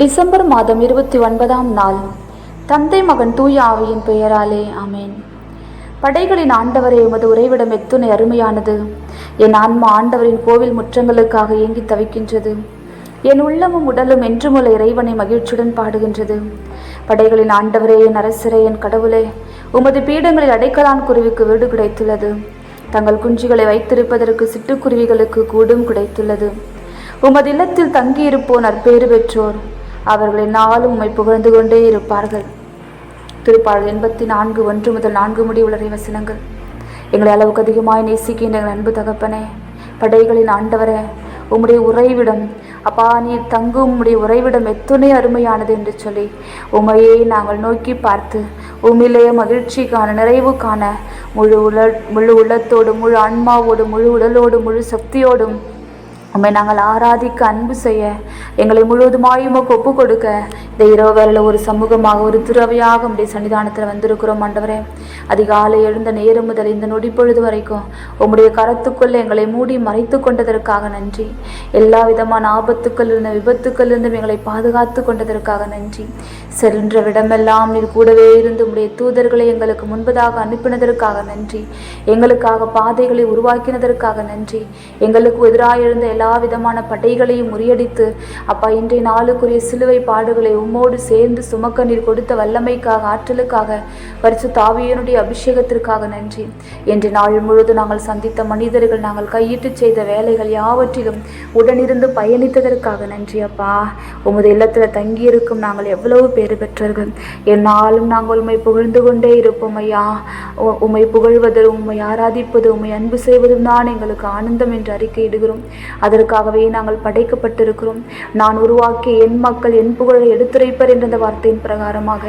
December மாதம் இருபத்தி ஒன்பதாம் நாள். தந்தை மகன் தூய ஆவியின் பெயராலே அமேன் படைகளின் ஆண்டவரே எமது உறைவிடம் எத்துணை அருமையானது. என் ஆன்மா ஆண்டவரின் கோவில் முற்றங்களுக்காக ஏங்கி தவிக்கின்றது. என் உள்ளமும் உடலும் என்றுமுள்ள இறைவனை மகிழ்ச்சியுடன் பாடுகின்றது. படைகளின் ஆண்டவரே என் அரசரே என் கடவுளே உமது பீடங்களில் அடைக்கலான் குருவிக்கு வீடு கிடைத்துள்ளது. தங்கள் குஞ்சுகளை வைத்திருப்பதற்கு சிட்டுக்குருவிகளுக்கு கூடும் கிடைத்துள்ளது. உமது இல்லத்தில் தங்கியிருப்போர் நற்பேறு பெற்றோர். அவர்கள் நாளும் உம்மை புகழ்ந்து கொண்டே இருப்பார்கள். திருப்பாடல் எண்பத்தி நான்கு ஒன்று முதல் நான்கு முடி உள்ள வசனங்கள். எங்களை அளவுக்கு அதிகமாய் நேசிக்கின்ற எங்கள் அன்பு தகப்பனே படைகளின் ஆண்டவரே உம்முடைய உறைவிடம் அப்பா நீர் தங்கும் உம்முடைய உறைவிடம் எத்துணை அருமையானது என்று சொல்லி உமையே நாங்கள் நோக்கி பார்த்து உம்மிலே மகிழ்ச்சி காண நிறைவு காண முழு உல முழு உள்ளத்தோடும் முழு ஆன்மாவோடும் முழு உடலோடும் முழு சக்தியோடும் உம்மை நாங்கள் ஆராதிக்க அன்பு செய்ய எங்களை முழுவதுமாய் உமக்கு ஒப்பு கொடுக்க இந்த இரவு வேலையில் ஒரு சமூகமாக ஒரு துறவையாக உடைய சன்னிதானத்தில் வந்திருக்கிறோம் ஆண்டவரே. அதிகாலை எழுந்த நேரம் முதல் இந்த நொடி பொழுது வரைக்கும் உம்முடைய கரத்துக்குள்ளே எங்களை மூடி மறைத்து கொண்டதற்காக நன்றி. எல்லா விதமான ஆபத்துக்களிலிருந்து விபத்துக்களிலிருந்தும் எங்களை பாதுகாத்து கொண்டதற்காக நன்றி. சென்ற விடமெல்லாம் நீர் கூடவே இருந்து உடைய தூதர்களை எங்களுக்கு முன்பதாக அனுப்பினதற்காக நன்றி. எங்களுக்காக பாதைகளை உருவாக்கினதற்காக நன்றி. எங்களுக்கு எதிராக எழுந்த எல்லா விதமான படைகளையும் முறியடித்து அப்பா இன்றைய நாளுக்குரிய சிலுவை பாடுகளை உம்மோடு சேர்ந்து சுமக்க நீர் கொடுத்த வல்லமைக்காக ஆற்றலுக்காக பரிசு தாவியனுடைய அபிஷேகத்திற்காக நன்றி. என்று நாள் முழுவதும் நாங்கள் சந்தித்த மனிதர்கள் நாங்கள் கையிட்டு செய்த வேலைகள் யாவற்றிலும் உடனிருந்து பயணித்ததற்காக நன்றி அப்பா. உமது இல்லத்தில் தங்கியிருக்கும் நாங்கள் எவ்வளவு பேறு பெற்றார்கள். என்னாலும் நாங்கள் உண்மை புகழ்ந்து கொண்டே இருப்போம் ஐயா. உம்மை புகழ்வதும் உம்மை ஆராதிப்பது உம்மை அன்பு செய்வதும் தான் எங்களுக்கு ஆனந்தம் என்று அறிக்கையிடுகிறோம். அதற்காகவே நாங்கள் படைக்கப்பட்டிருக்கிறோம். நான் உருவாக்கிய என் மக்கள் என் புகழை எடுத்துரைப்பர் என்ற அந்த வார்த்தையின் பிரகாரமாக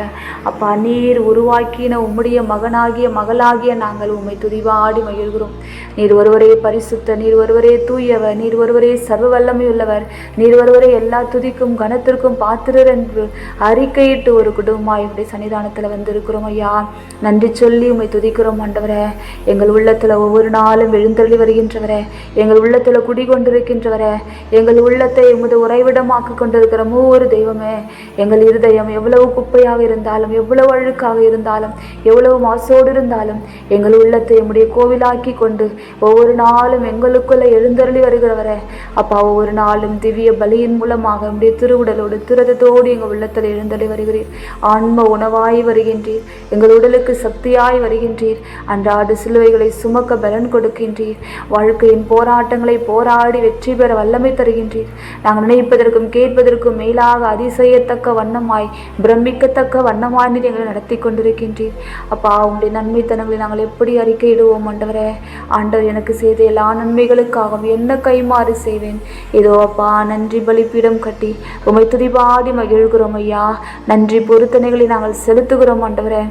அப்பா நீர் உருவாக்கின உம்முடைய மகனாகிய மகளாகிய நாங்கள் உம்மை துதிவாடி மகிழ்கிறோம். நீர் ஒருவரே பரிசுத்த நீர் ஒருவரே தூயவர் நீர் ஒருவரே சர்வ வல்லமையுள்ளவர் நீர் ஒருவரே எல்லா துதிக்கும் கனத்திற்கும் பாத்திரர் என்று அறிக்கையிட்டு ஒரு குடும்பமாய் உடைய சன்னிதானத்தில் வந்திருக்கிறோம் ஐயா. நன்றி சொல்லி உம்மை துதிக்கிறோம் ஆண்டவரே. எங்கள் உள்ளத்தில் ஒவ்வொரு நாளும் எழுந்தருளி வருகின்றவரே. எங்கள் உள்ளத்தில் இருக்கின்றவரே எங்கள் உள்ளத்தை உமது உறைவிடமாக்கி கொண்டிருக்கிற மூவொரு தெய்வமே எங்கள் இருதயம் எவ்வளவு குப்பையாக இருந்தாலும் எவ்வளவு அழுக்காக இருந்தாலும் எவ்வளவு மாசோடு இருந்தாலும் எங்கள் உள்ளத்தை உம்முடைய கோவிலாக்கி கொண்டு ஒவ்வொரு நாளும் எங்களுக்குள்ள எழுந்தருளி வருகிறவரே. அப்பா ஒவ்வொரு நாளும் திவ்ய பலியின் மூலமாக உடைய திருவுடலோடு திருதத்தோடு எங்கள் உள்ளத்தில் எழுந்தருளி வருகிறீர். ஆன்ம உணவாய் வருகின்றீர் எங்கள் உடலுக்கு சக்தியாய் வருகின்றீர். அன்றாடு சிலுவைகளை சுமக்க பலன் கொடுக்கின்றீர். வாழ்க்கையின் போராட்டங்களை போராடி வெற்றி வெற்றி பெற வல்லமை தருகின்றீர். நாங்கள் நினைப்பதற்கும் கேட்பதற்கும் மேலாக அதிசயத்தக்க வண்ணமாய் பிரமிக்கத்தக்க வண்ணமாய் நீர் எங்களை நடத்தி கொண்டிருக்கின்றீர். அப்பா உங்களுடைய நன்மைத்தனங்களை நாங்கள் எப்படி அறிக்கையிடுவோம் ஆண்டவரே? ஆண்டவர் எனக்கு செய்த எல்லா நன்மைகளுக்காகவும் என்ன கைமாறு செய்வேன்? இதோ அப்பா நன்றி பலிப்பீடம் கட்டி உமை துதிபாடி மகிழ்கிறோம் ஐயா. நன்றி பொருத்தனைகளை நாங்கள் செலுத்துகிறோம் ஆண்டவரே.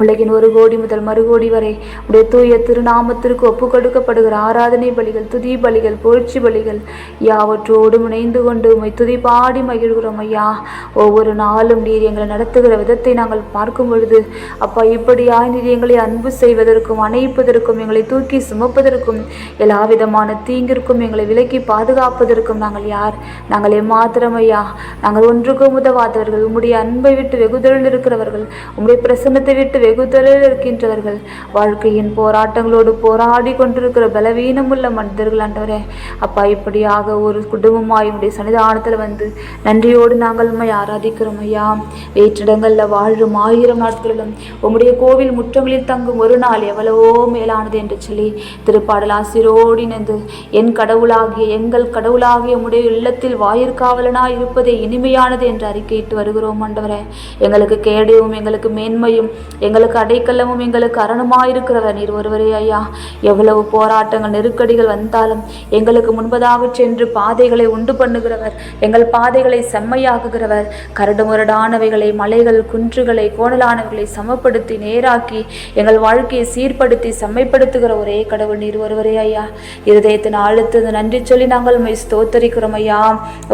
உலகின் ஒரு கோடி முதல் மறுகோடி வரை உடைய தூய திருநாமத்திற்கு ஒப்பு கொடுக்கப்படுகிற ஆராதனை பலிகள் துதி பலிகள் புகழ்ச்சி பலிகள் யாவற்றோடும் இணைந்து கொண்டு உமை துதி பாடி மகிழ்கிறோம் ஐயா. ஒவ்வொரு நாளும் நீர் எங்களை நடத்துகிற விதத்தை நாங்கள் பார்க்கும் பொழுது அப்பா இப்படியாய் நீர் எங்களை அன்பு செய்வதற்கும் அணைப்பதற்கும் எங்களை தூக்கி சுமப்பதற்கும் எல்லா விதமான தீங்கிற்கும் எங்களை விலக்கி பாதுகாப்பதற்கும் நாங்கள் யார்? நாங்கள் எம்மாத்திரம் ஐயா. நாங்கள் ஒன்றுக்கும் உதவாதவர்கள். உம்முடைய அன்பை விட்டு வெகுதலில் இருக்கிறவர்கள். உம்முடைய பிரசன்னத்தை விட்டு வெகுதலில் இருக்கின்றவர்கள். வாழ்க்கையின் போராட்டங்களோடு போராடி கொண்டிருக்கிற பலவீனமுள்ள மனிதர்கள் ஆண்டவரே. அப்பா இப்படியாக ஒரு குடும்பமாய் உடைய சன்னிதானத்தில் வந்து நன்றியோடு நாங்கள் உண்மை ஆராதிக்கிறோம் ஐயா. வேற்றிடங்களில் வாழும் ஆயிரம் நாட்களிலும் உம்முடைய கோவில் முற்றங்களில் தங்கும் ஒரு நாள் எவ்வளவோ மேலானது என்று சொல்லி திருப்பாடல் ஆசிரோடு இணைந்து என் கடவுளாகிய எங்கள் கடவுளாகிய உடைய இல்லத்தில் வாயிற்காவலனாய் இருப்பதே இனிமையானது என்று அறிக்கையிட்டு வருகிறோம் ஆண்டவரே. எங்களுக்கு கேடும் எங்களுக்கு மேன்மையும் எங்களுக்கு அடைக்கலமும் எங்களுக்கு அரணமாயிருக்கிறவர். நீர் ஒருவரே ஐயா. எவ்வளவு போராட்டங்கள் நெருக்கடிகள் வந்தாலும் எங்களுக்கு முன்பதாக சென்று பாதைகளை உண்டு பண்ணுகிறவர். எங்கள் பாதைகளை செம்மையாக்குகிறவர். கரடுமுரடானவைகளை மலைகள் குன்றுகளை கோணலானவைகளை சமப்படுத்தி நேராக்கி எங்கள் வாழ்க்கையை சீர்படுத்தி செம்மைப்படுத்துகிற ஒரே கடவுள் நீர் ஒருவரே ஐயா. இருதயத்தின் அழுத்தது நன்றி சொல்லி நாங்கள் உண்மை ஸ்தோத்தரிக்கிறோம் ஐயா.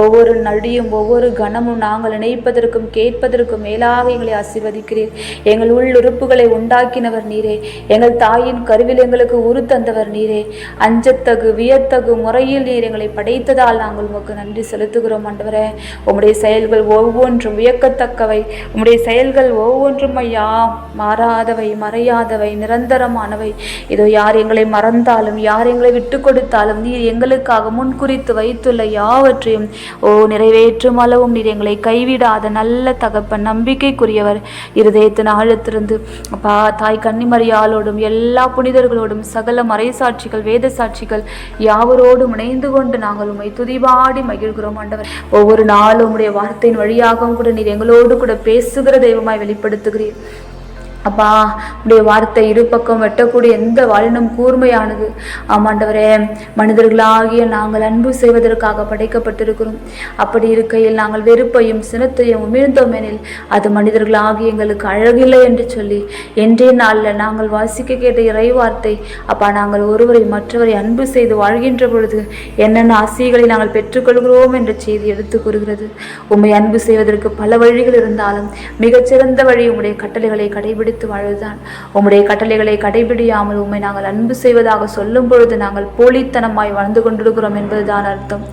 ஒவ்வொரு நடியும் ஒவ்வொரு கணமும் நாங்கள் நினைப்பதற்கும் கேட்பதற்கும் மேலாக எங்களை ஆசீர்வதிக்கிறீர். எங்கள் உள் உறுப்புகளை உண்டாக்கினவர் நீரே. எங்கள் தாயின் கருவில் எங்களுக்கு உரு தந்தவர் நீரே. அஞ்சத்தகு வியத்தகு முறையில் நீர் எங்களை படைத்ததால் நாங்கள் உமக்கு நன்றி செலுத்துகிறோம் ஆண்டவரே. உம்முடைய செயல்கள் ஒவ்வொன்றும் வியக்கத்தக்கவை. உம்முடைய செயல்கள் ஒவ்வொன்றும் ஐயா மாறாதவை மறையாதவை நிரந்தரமானவை. இதோ யார் எங்களை மறந்தாலும் யார் எங்களை விட்டு கொடுத்தாலும் நீர் எங்களுக்காக முன்குறித்து வைத்துள்ள யாவற்றையும் ஓ நிறைவேற்றும் அளவும் நீர் எங்களை கைவிடாத நல்ல தகப்பன் நம்பிக்கைக்குரியவர். இருதயத்தின் ஆழத்திலிருந்து அப்பா தாய் கன்னிமரியாளோடும் எல்லா புனிதர்களோடும் சகல மறைசாட்சிகள் வேத சாட்சிகள் யாவரோடும் இணைந்து கொண்டு நாங்கள் உம்மை துதிபாடி மகிழ்கிறோம் ஆண்டவர். ஒவ்வொரு நாளும் உடைய வார்த்தையின் வழியாகவும் கூட நீர் எங்களோடு கூட பேசுகிற தெய்வமாய் வெளிப்படுத்துகிறீர். அப்பா உடைய வார்த்தை இரு பக்கம் வெட்டக்கூடிய எந்த வாழினும் கூர்மையானது. ஆமாண்டவரே மனிதர்களாகிய நாங்கள் அன்பு செய்வதற்காக படைக்கப்பட்டிருக்கிறோம். அப்படி இருக்கையில் நாங்கள் வெறுப்பையும் சினத்தையும் உமிழ்ந்தோமெனில் அது மனிதர்களாகிய எங்களுக்கு அழகில்லை என்று சொல்லி என்றே நாளில் நாங்கள் வாசிக்க கேட்ட இறை வார்த்தை அப்பா நாங்கள் ஒருவரை மற்றவரை அன்பு செய்து வாழ்கின்ற பொழுது என்னென்ன ஆசைகளை நாங்கள் பெற்றுக்கொள்கிறோம் என்ற செய்தி எடுத்து கூறுகிறது. உண்மை அன்பு செய்வதற்கு பல வழிகள் இருந்தாலும் மிகச்சிறந்த வழி உங்களுடைய கட்டளைகளை கடைபிடித்து வாழ்வதுதான். உம்முடைய கட்டளைகளை கடைபிடியாமல் உண்மை நாங்கள் அன்பு செய்வதாக சொல்லும் பொழுது நாங்கள் போலித்தனமாய் வாழ்ந்து கொண்டிருக்கிறோம் என்பதுதான் அர்த்தம்.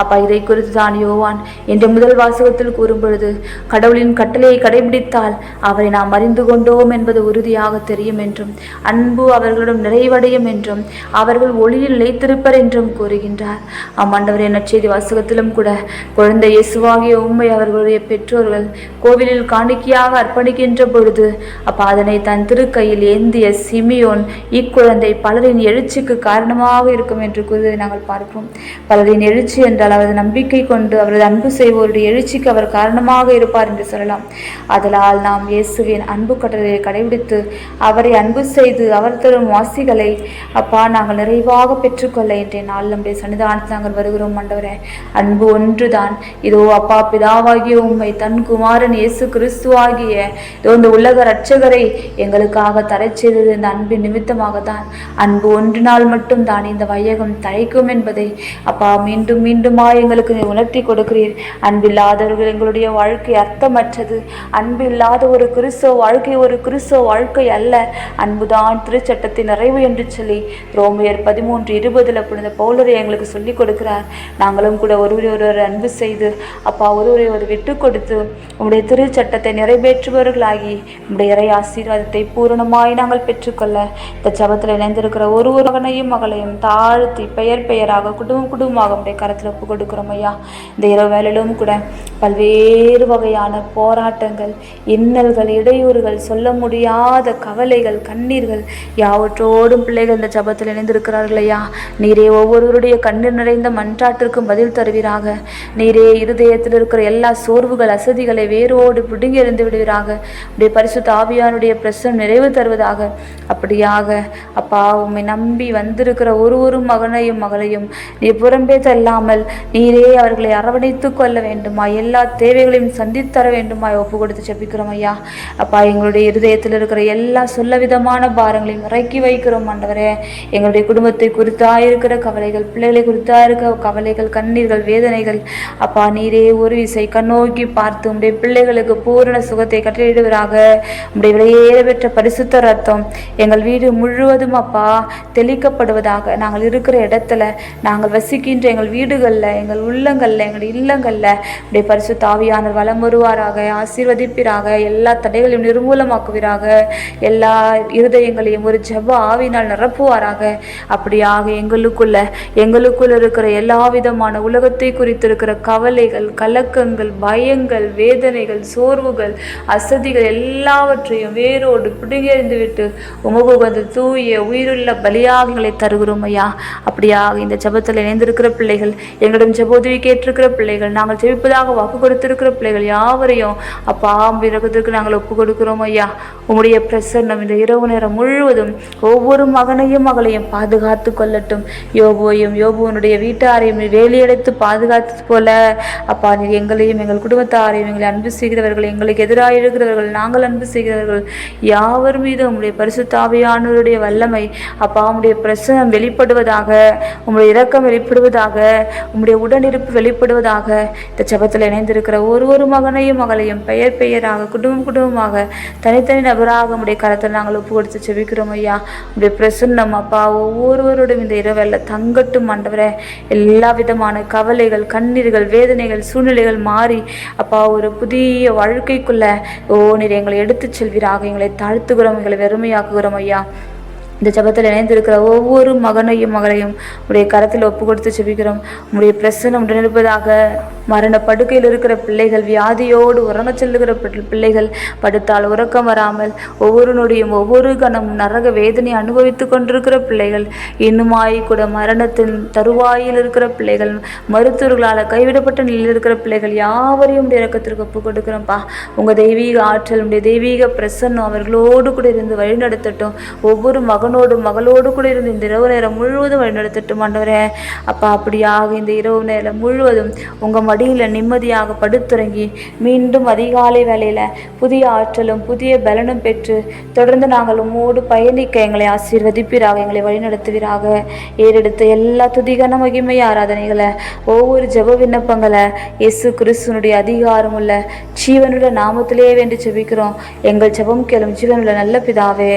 அப்பா இதை குறித்து தான் யோவான் என்ற முதல் வாசகத்தில் கூறும் பொழுது கடவுளின் கட்டளையை கடைபிடித்தால் அவரை நாம் அறிந்து கொண்டோம் என்பது உறுதியாக தெரியும் என்றும் அன்பு அவர்களிடம் நிறைவடையும் என்றும் அவர்கள் ஒளியில் நிலைத்திருப்பர் என்றும் கூறுகின்றார். ஆமாண்டவர் என்ன செய்தி வாசகத்திலும் கூட குழந்தை இயேசுவாகிய உண்மை அவர்களுடைய பெற்றோர்கள் கோவிலில் காணிக்கையாக அர்ப்பணிக்கின்ற பொழுது அப்ப அதனை தன் திருக்கையில் ஏந்திய சிமியோன் இக்குழந்தை பலரின் எழுச்சிக்கு காரணமாக இருக்கும் என்று கூறுவதை நாங்கள் பார்க்கிறோம். பலரின் எழுச்சி என்றால் அவரது நம்பிக்கை கொண்டு அவரது அன்பு செய்வோருடைய எழுச்சிக்கு அவர் காரணமாக இருப்பார் என்று சொல்லலாம். அதனால் நாம் இயேசுவின் அன்பு கட்டளையை கடைபிடித்து அவரை அன்பு செய்து அவர் தரும் வாசிகளை அப்பா நாங்கள் நிறைவாக பெற்றுக்கொள்ள இன்றைய நாள் நம்முடைய சன்னிதானத்தில் நாங்கள் வருகிறோம் ஆண்டவரே. அன்பு ஒன்றுதான். இதோ அப்பா பிதாவாகிய உம்மை தன் குமாரன் இயேசு கிறிஸ்துவாகிய இதோ இந்த உலக இரட்சகரை எங்களுக்காக தரச் செய்தது இந்த அன்பின் நிமித்தமாக தான் அன்பு ஒன்றினால் மட்டும் தான் இந்த வையகம் தழைக்கும் என்பதை அப்பா மீண்டும் மீண்டுமா எங்களுக்கு நீர் உணர்த்தி கொடுக்கிறீர். அன்பில்லாதவர்கள் எங்களுடைய வாழ்க்கை அர்த்தமற்றது. அன்பு இல்லாத ஒரு கிறிஸ்தவ வாழ்க்கை ஒரு கிறிஸ்தவ வாழ்க்கை அல்ல. அன்புதான் திருச்சட்டத்தின் நிறைவு என்று சொல்லி ரோமியர் பதிமூன்று இருபதுல புனித பௌலரை எங்களுக்கு சொல்லிக் கொடுக்கிறார். நாங்களும் கூட ஒருவரை ஒருவர் அன்பு செய்து அப்பா ஒருவரை ஒரு விட்டு கொடுத்து உங்களுடைய திருச்சட்டத்தை நிறைவேற்றுபவர்களாகி உங்களுடைய இறை ஆசீர்வாதத்தை பூரணமாய் நாங்கள் பெற்றுக்கொள்ள இந்த ஜபத்தில் இணைந்திருக்கிற ஒரு ஒரு மகனையும் மகளையும் தாழ்த்தி பெயர் பெயராக குடும்பம் குடும்பமாக உடைய கரத்தில் ஒப்பு கொடுக்குறோம் ஐயா. இந்த இரவு வேலையிலும் கூட பல்வேறு வகையான போராட்டங்கள் இன்னல்கள் இடையூறுகள் சொல்ல முடியாத கவலைகள் கண்ணீர்கள் யாவற்றோடும் பிள்ளைகள் இந்த ஜபத்தில் இணைந்திருக்கிறார்கள் ஐயா. நீரே ஒவ்வொருவருடைய கண்ணீர் நிறைந்த மன்றாட்டிற்கும் பதில் தருவீராக. நீரே இருதயத்தில் இருக்கிற எல்லா சோர்வுகள் அசதிகளை வேரோடு பிடுங்கி எறிந்து விடுவீராக. பரிசு பரிசுத்த ஆவியானுடைய பிரசவம் நிறைவு தருவதாக அப்படியாக அப்பா உம்மை நம்பி வந்திருக்கிற ஒரு ஒரு மகனையும் மகளையும் நீ புறம்பே தள்ளாமல் நீரே அவர்களை அரவணைத்து கொள்ள வேண்டுமா எல்லா தேவைகளையும் சந்தித்தர வேண்டுமா ஒப்பு கொடுத்து செபிக்கிறோம் ஐயா. அப்பா எங்களுடைய இருதயத்தில் இருக்கிற எல்லா சொல்ல விதமான பாரங்களையும் இறக்கி வைக்கிறோம் ஆண்டவரே. எங்களுடைய குடும்பத்தை குறித்தா இருக்கிற கவலைகள் பிள்ளைகளை குறித்தா இருக்க கவலைகள் கண்ணீர்கள் வேதனைகள் அப்பா நீரே ஒரு விசை கண்ணோக்கி பார்த்து உடைய பிள்ளைகளுக்கு பூரண சுகத்தை கட்டளையிடுவராக. உடைய விலையேற பெற்ற பரிசுத்த ரத்தம் எங்கள் வீடு முழுவதும் அப்பா தெளிக்கப்படுவதாக. நாங்கள் இருக்கிற இடத்துல நாங்கள் வசிக்கின்ற எங்கள் வீடுகளில் எங்கள் உள்ளங்களில் எங்கள் இல்லங்களில் அப்படியே பரிசு தாவியானவர் வலம் வருவாராக ஆசீர்வதிப்பிறாக எல்லா தடைகளையும் நிர்மூலமாக்குவீராக எல்லா இருதயங்களையும் ஒரு ஜெப ஆவினால் நிரப்புவாராக. அப்படியாக எங்களுக்குள்ள எங்களுக்குள்ள இருக்கிற எல்லா விதமான உலகத்தை குறித்திருக்கிற கவலைகள் கலக்கங்கள் பயங்கள் வேதனைகள் சோர்வுகள் அசதிகள் எல்லாவற்றையும் வேரோடு பிடுங்கெறிந்து விட்டு உமக்கு வந்து தூய உயிருள்ள பலியாகங்களை தருகிறோம் ஐயா அப்படியாக இந்த ஜெபத்தில் இணைந்திருக்கிற பிள்ளைகள் எங்களிடம் ஜெபோதவி கேட்டிருக்கிற பிள்ளைகள் நாங்கள் ஜெபிப்பதாக வாக்கு கொடுத்திருக்கிற பிள்ளைகள் யாவரையும் அப்பா விரகத்திற்கு நாங்கள் ஒப்பு கொடுக்கிறோம் ஐயா உம்முடைய பிரசன்னம் இந்த இரவு நேரம் முழுவதும் ஒவ்வொரு மகனையும் மகளையும் பாதுகாத்து கொள்ளட்டும். யோபுவையும் யோபுவனுடைய வீட்டாரையும் வேலியடைத்து பாதுகாத்தது போல அப்பா நீர் எங்களையும் எங்கள் குடும்பத்தாரையும் எங்களை அன்பு செய்கிறவர்கள் எங்களுக்கு எதிராக இருக்கிறவர்கள் நாங்கள் அன்பு செய்கிறவர்கள் யாவர் மீது உம்முடைய பரிசுத்தாவியானவருடைய வல்லமை அப்பா உம்முடைய பிரசனம் வெளிப்படுவதாக உம்முடைய இரக்கம் வெளிப்படுவதாக உம்முடைய உடனிருப்பு வெளிப்படுவதாக இந்த ஜபத்தில் இணைந்திருக்கிற ஒரு ஒரு மகனையும் மகளையும் பெயர் பெயராக குடும்பம் குடும்பமாக தனித்தனி நபராக உம்முடைய கரத்தில் நாங்கள் ஒப்பு கொடுத்து செபிக்கிறோம் ஐயா. உடைய பிரசன்னம் அப்பா ஒவ்வொருவரோடும் இந்த இரவல்ல தங்கட்டும் ஆண்டவரே. எல்லா விதமான கவலைகள் கண்ணீர்கள் வேதனைகள் சூழ்நிலைகள் மாறி அப்பா ஒரு புதிய வாழ்க்கைக்குள்ள ஓ நீர் எங்களை எடுத்துச் செல்வீராக எங்களை தாழ்த்துகிறோம் எங்களை வெறுமையாக்குகிறோம் ஐயா இந்த ஜபத்தில் இணைந்திருக்கிற ஒவ்வொரு மகனையும் மகளையும் உடைய கரத்தில் ஒப்பு கொடுத்து செபிக்கிறோம் உடைய பிரசனம் உடனிருப்பதாக மரண படுக்கையில் இருக்கிற பிள்ளைகள் வியாதியோடு உறங்க செல்லுகிற பிள்ளைகள் படுத்தால் உறக்கம் வராமல் ஒவ்வொரு நொடியும் ஒவ்வொரு கணமும் நரக வேதனை அனுபவித்து கொண்டிருக்கிற பிள்ளைகள் இன்னுமாய் கூட மரணத்தின் தருவாயில் இருக்கிற பிள்ளைகள் மருத்துவர்களால் கைவிடப்பட்ட நிலையில் இருக்கிற பிள்ளைகள் யாவரையும் இறக்கத்திற்கு ஒப்பு கொடுக்கிறோம்ப்பா உங்கள் தெய்வீக ஆற்றல் உடைய தெய்வீக பிரசன்னம் அவர்களோடு கூட இருந்து வழிநடத்தட்டும். ஒவ்வொரு மகனோடும் மகளோடு கூட இருந்து இந்த இரவு நேரம் முழுவதும் வழிநடத்தட்டும் ஆண்டவரே. அப்பா அப்படியாக இந்த இரவு நேரம் முழுவதும் உங்கள் மடியில் நிம்மதியாக படுத்துறங்கி மீண்டும் அதிகாலை வேலையில் புதிய ஆற்றலும் புதிய பலனும் பெற்று தொடர்ந்து நாங்கள் உம்மோடு பயணிக்க எங்களை ஆசீர்வதிப்பீராக எங்களை வழிநடத்துவீராக. ஏறெடுத்த எல்லா துதிகன மகிமை ஆராதனைகளை ஒவ்வொரு ஜெப விண்ணப்பங்களை இயேசு கிறிஸ்துனுடைய அதிகாரமுள்ள ஜீவனுள்ள நாமத்திலேயே வேண்டி ஜெபிக்கிறோம். எங்கள் ஜெபம் கேளும் ஜீவனுள்ள நல்ல பிதாவே.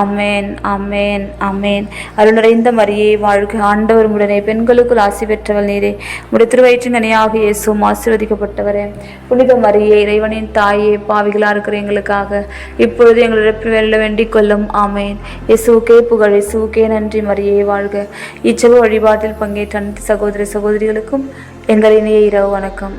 ஆமேன் ஆமேன் ஆமேன். அருள் நிறைந்த மரியே வாழ்க ஆண்டவர் உடனே பெண்களுக்குள் ஆசி பெற்றவள் நீரே. உடைய நினையாக இயேசு இயேசுவும் ஆசீர்வதிக்கப்பட்டவரே. புனித மரியே இறைவனின் தாயே பாவிகளாக இருக்கிற எங்களுக்காக இப்பொழுது எங்களுடைய வெல்ல வேண்டிக் கொள்ளும். ஆமேன். இயேசுக்கே புகழ் இயேசுக்கே நன்றி மரியே வாழ்க. இச்செப வழிபாட்டில் பங்கேற்ற அனைத்து சகோதர சகோதரிகளுக்கும் எங்கள் இணைய இரவு வணக்கம்.